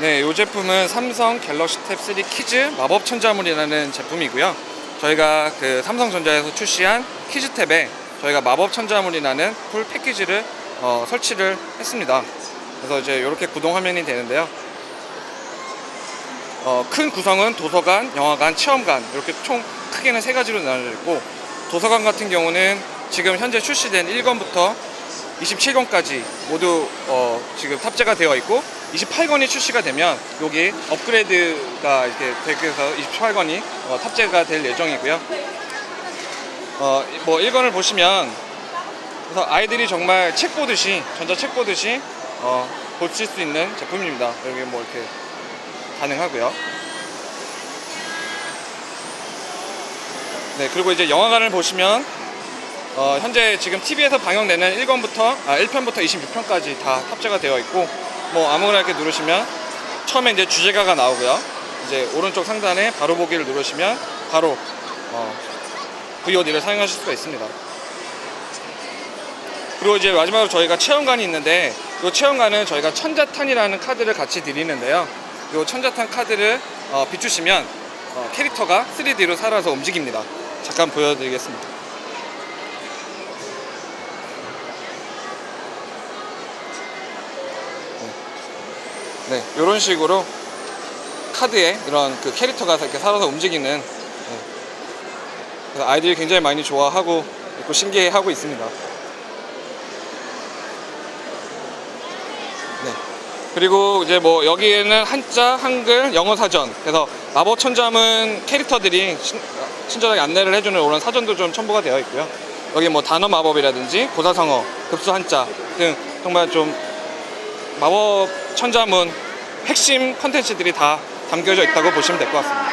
네, 이 제품은 삼성 갤럭시 탭 3 키즈 마법 천자물이라는 제품이고요. 저희가 그 삼성전자에서 출시한 키즈 탭에 저희가 마법 천자물이라는 풀 패키지를 어, 설치를 했습니다. 그래서 이제 이렇게 구동 화면이 되는데요. 어, 큰 구성은 도서관, 영화관, 체험관 이렇게 총 크게는 세 가지로 나눠져 있고 도서관 같은 경우는 지금 현재 출시된 1권부터 27권까지 모두 어, 지금 탑재가 되어 있고 28권이 출시가 되면 여기 업그레이드가 이렇게 되어서 28권이 어, 탑재가 될 예정이고요. 어, 뭐 1권을 보시면 그래서 아이들이 정말 책 보듯이 전자 책 보듯이 어, 보실 수 있는 제품입니다. 여기 뭐 이렇게 가능하고요. 네, 그리고 이제 영화관을 보시면 어, 현재 지금 TV에서 방영되는 1권부터 아, 1편부터 26편까지 다 탑재가 되어 있고 뭐 아무거나 이렇게 누르시면 처음에 이제 주제가가 나오고요. 이제 오른쪽 상단에 바로 보기를 누르시면 바로 어, VOD를 사용하실 수가 있습니다. 그리고 이제 마지막으로 저희가 체험관이 있는데 이 체험관은 저희가 천자탄이라는 카드를 같이 드리는데요. 이 천자탄 카드를 어, 비추시면 어, 캐릭터가 3D로 살아서 움직입니다. 잠깐 보여드리겠습니다. 네, 이런 식으로 카드에 이런 그 캐릭터가 이렇게 살아서 움직이는 네. 아이들이 굉장히 많이 좋아하고 있고 신기해하고 있습니다. 네. 그리고 이제 뭐 여기에는 한자, 한글, 영어 사전. 그래서 마법 천자문 캐릭터들이 친, 친절하게 안내를 해주는 이런 사전도 좀 첨부가 되어 있고요. 여기 뭐 단어 마법이라든지 고사성어, 급수 한자 등 정말 좀 마법 천자문 핵심 컨텐츠들이 다 담겨져 있다고 보시면 될 것 같습니다.